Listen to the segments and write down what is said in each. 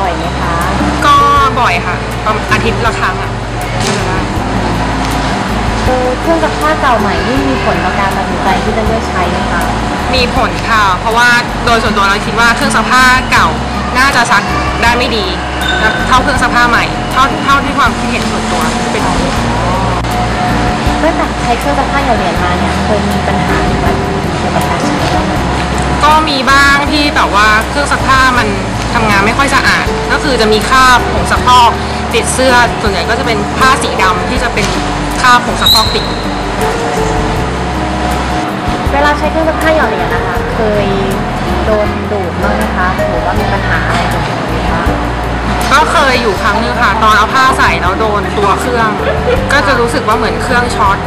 บ่อยไหมคะ ก็บ่อยค่ะประมาณอาทิตย์ละครั้งอะเออเครื่องซักผ้าเก่าใหม่นี่มีผลต่อการตัดสินใจที่จะเลือกใช้ไหมคะ มีผลค่ะ เพราะว่าโดยส่วนตัวเราคิดว่าเครื่องซักผ้าเก่าน่าจะซักได้ไม่ดีเท่าเครื่องซักผ้าใหม่ เท่าเท่าที่ความคิดเห็นส่วนตัวเป็นตั้งแต่ใช้เครื่องซักผ้าหยอดเหรียญมาเนี่ยเคยมีปัญหาหรือว่าเกี่ยวกับการใช้บ้างไหม ก็มีบ้างที่แบบว่าเครื่องซักผ้ามันทำงานไม่ค่อยสะอาด ก็คือจะมีคราบผงซักฟอกติดเสื้อส่วนใหญ่ก็จะเป็นผ้าสีดำที่จะเป็นคราบผงซักฟอกติด เวลาใช้เครื่องซักผ้าหยอดเหรียญนะคะ เคยโดนดูดบ้างไหมคะหรือว่ามีปัญหาอะไรเกิดขึ้นไหมคะก็เคยอยู่ครั้งนึงค่ะ ตอนเอาผ้าใส่แล้วโดนตัวเครื่อง ก็จะรู้สึกว่าเหมือนเครื่องช็อต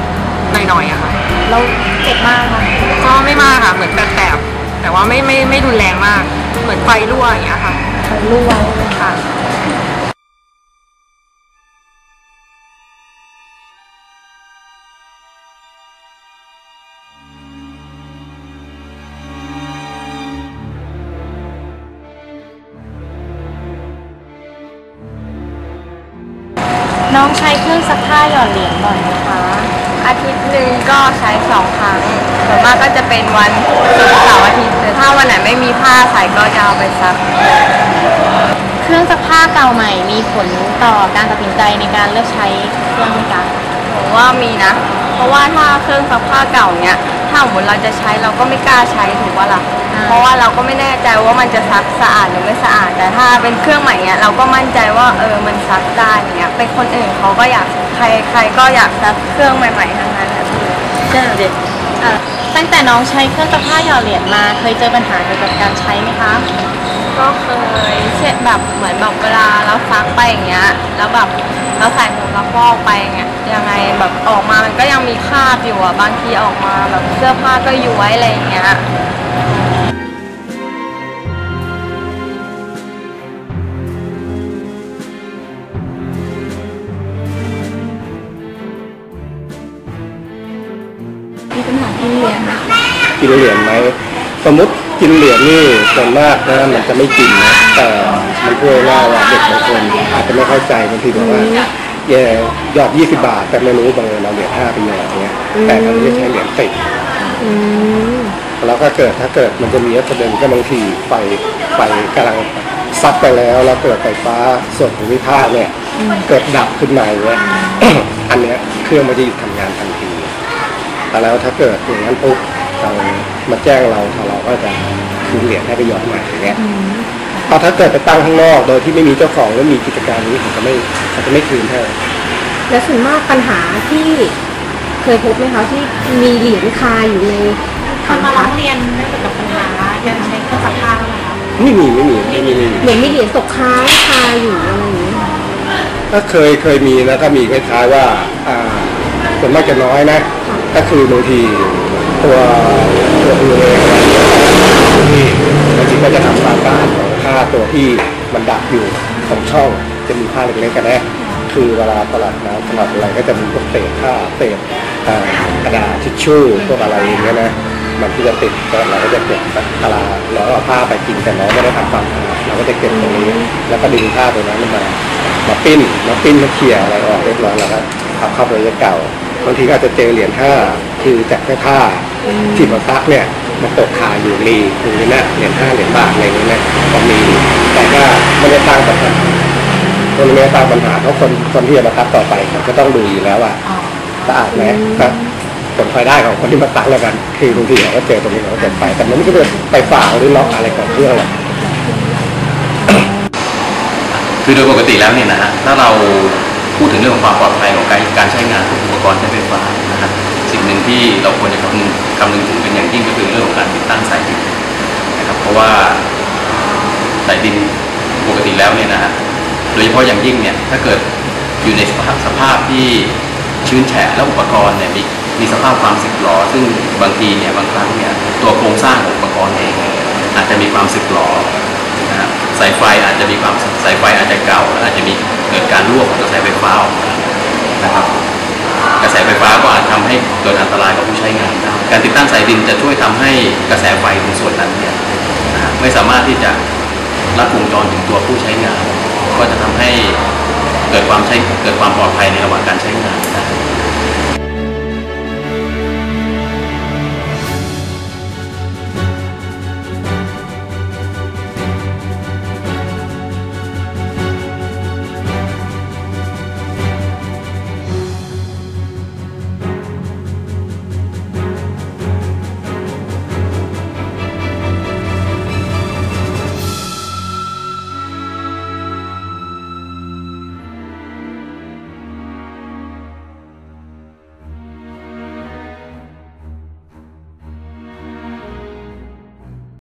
หน่อยๆอะค่ะเราเจ็บมากค่ะก็ไม่มากค่ะ เหมือนแตบๆ แต่ว่าไม่ไม่ไม่รุนแรงมาก เหมือนไฟรั่วอย่างเงี้ยค่ะไฟรั่วค่ะน้องใช้เครื่องซักผ้าหยอดเหรียญบ่อยไหมคะอา ทิตย์หนึ่งก็ใช้สองครั้งส่วนมากก็จะเป็นวันศุกร์เสาร์อาทิตย์แต่ถ้าวันไหนไม่มีผ้าใส่ก็จะเอาไปซัก เครื่องซักผ้าเก่าใหม่มีผลต่อการตัดสินใจในการเลือกใช้เครื่องไหมคะผมว่ามีนะ เพราะว่าถ้าเครื่องซักผ้าเก่าเนี้ยถ้าสมมติเราจะใช้เราก็ไม่กล้าใช้ถูกปะล่ะ เพราะว่าเราก็ไม่แน่ใจว่ามันจะซักสะอาดหรือไม่สะอาด แต่ถ้าเป็นเครื่องใหม่เนี้ยเราก็มั่นใจว่าเออมันซักได้อย่างเงี้ยเป็นคนอื่นเขาก็อยากใครใครก็อยากซักเครื่องใหม่ ๆทั้งนั้นนะพี่ใช่เด็กตั้งแต่น้องใช้เครื่องซักผ้าหยอดเหรียญมา เคยเจอปัญหาเกี่ยวกับการใช้ไหมคะก็เคยเช่นแบบเหมือนแบบเวลาเราซักไปอย่างเงี้ยแล้วแบบเราใส่ผงซักฟอกไปอย่างเงี้ยยังไงแบบออกมามันก็ยังมีคราบอยู่อะบางทีออกมาแบบเสื้อผ้าก็ย้วยอะไรอย่างเงี้ย กินเหรียญไหมสมมติกินเหรียญนี่ส่วนมากนะมันจะไม่กินนะแต่มันพูดง่ายๆว่าเด็กบางคนอาจจะไม่เข้าใจบางทีบอกว่าแย่ยอด20บาท แต่ไม่รู้บางเงินเราเหรียญ5ไปหยอดเงี้ยแต่เราไม่ได้ใช้เหรียญติดแล้วก็เกิดถ้าเกิดมันจะมีประเด็นก็บางทีไฟไฟกำลังซัดไปแล้วแล้วเกิดไฟฟ้าส่วนของวิภาคเนี่ยเกิดดับขึ้นมาอย่างเงี้ยอันเนี้ยเครื่องมันจะหยุดทำงานทันที แล้วถ้าเกิดอย่างนั้นปุ๊บทางมาแจ้งเราทางเราก็จะคืนเหรียญให้ไปหยอดใหม่อย่างเงี้ยเพราะถ้าเกิดไปตั้งข้างนอกโดยที่ไม่มีเจ้าของแล้วมีกิจการนี้เขาจะไม่เขาจะไม่คืนให้และส่วนมากปัญหาที่เคยพบไหมคะที่มีเหรียญคาอยู่ในคถันงมาร้พัอกงเรียนเรื่องเกี่ยวกับปัญหาการใช้เครื่องซักผ้าบ้างไหมคะไม่มีไม่มีไม่มีไม่มีเหมือนมีเหรียญตกค้างคาอยู่อะไรอย่างนี้ก็เคยเคยมีนะก็มีคล้ายๆว่า อ่าส่วนมากจะน้อยนะ ก็คือบางทีตัวตัวเองอะไรที่บางทีก็จะทำความสะอาดของผ้าตัวที่มันดับอยู่ของช่องจะมีผ้าเล็กๆกันนะคือเวลาตลาดน้ำตลาดอะไรก็จะมีพวกเศษผ้าเศษกระดาษทิชชู่พวกอะไรอย่างเงี้ยนะมันที่จะติดก็เราก็จะเก็บกะลาแล้วเอาผ้าไปกินแต่เราไม่ได้ทำความสะอาดเราก็จะเก็บตรงนี้ แล้วก็ดึงผ้าตัวนั้นมามาปิ้นมาปิ้นมาเขี่ยอะไรออกเรียบร้อยแล้วก็เอาเข้าไปในเก่า บางทีก็อาจจะเจอเหรียญห้าคือจากแค่ผ้าที่มาซักเนี่ยมันตกคาอยู่รีตรงนี้นะเหรียญห้าเหรียญบาทอะไรอย่างเงี้ยนะก็มีแต่ก็ไม่ได้ตั้งปัญหาคนไม่ได้ตั้งปัญหาเพราะคนคนที่จะมาซักต่อไปเขาก็ต้องดูอยู่แล้วว่าสะอาดไหมก็ผลพลอยได้ของคนที่มาซักแล้วกัน คือบางทีเขาก็เจอตรงนี้เขาก็เก็บไปแต่มันไม่ใช่ไปฝ่าหรือล็อกอะไรของเครื่องหรอกคือโดยปกติแล้วเนี่ยนะฮะถ้าเรา พูดถึงเรื่องของความปลอดภัยของการการใช้งานพวกอุปกรณ์ใช้ไฟฟ้านะฮะสิ่งหนึ่งที่เราควรจะคำนึงคำนึงถึงเป็นอย่างยิ่งก็คือเรื่องของการติดตั้งสายดินนะครับเพราะว่าสายดินปกติแล้วเนี่ยนะฮะโดยเฉพาะอย่างยิ่งเนี่ยถ้าเกิดอยู่ในสภาพสภาพที่ชื้นแฉะแล้วอุปกรณ์เนี่ยมีมีสภาพความสึกหรอซึ่งบางทีเนี่ยบางครั้งเนี่ยตัวโครงสร้างของอุปกรณ์เองอาจจะมีความสึกหรอ สายไฟอาจจะมีความสายไฟอาจจะเก่าและอาจจะมีเกิดการรั่วของกระแสไฟฟ้าออกมานะครับ กระแสไฟฟ้าก็อาจทำให้เกิดอันตรายกับผู้ใช้งานได้การติดตั้งสายดินจะช่วยทำให้กระแสไฟตรงส่วนนั้นเนี่ยไม่สามารถที่จะลัดวงจรถึงตัวผู้ใช้งาน ก็จะทำให้เกิดความใช้เกิดความปลอดภัยในระหว่างการใช้งานได้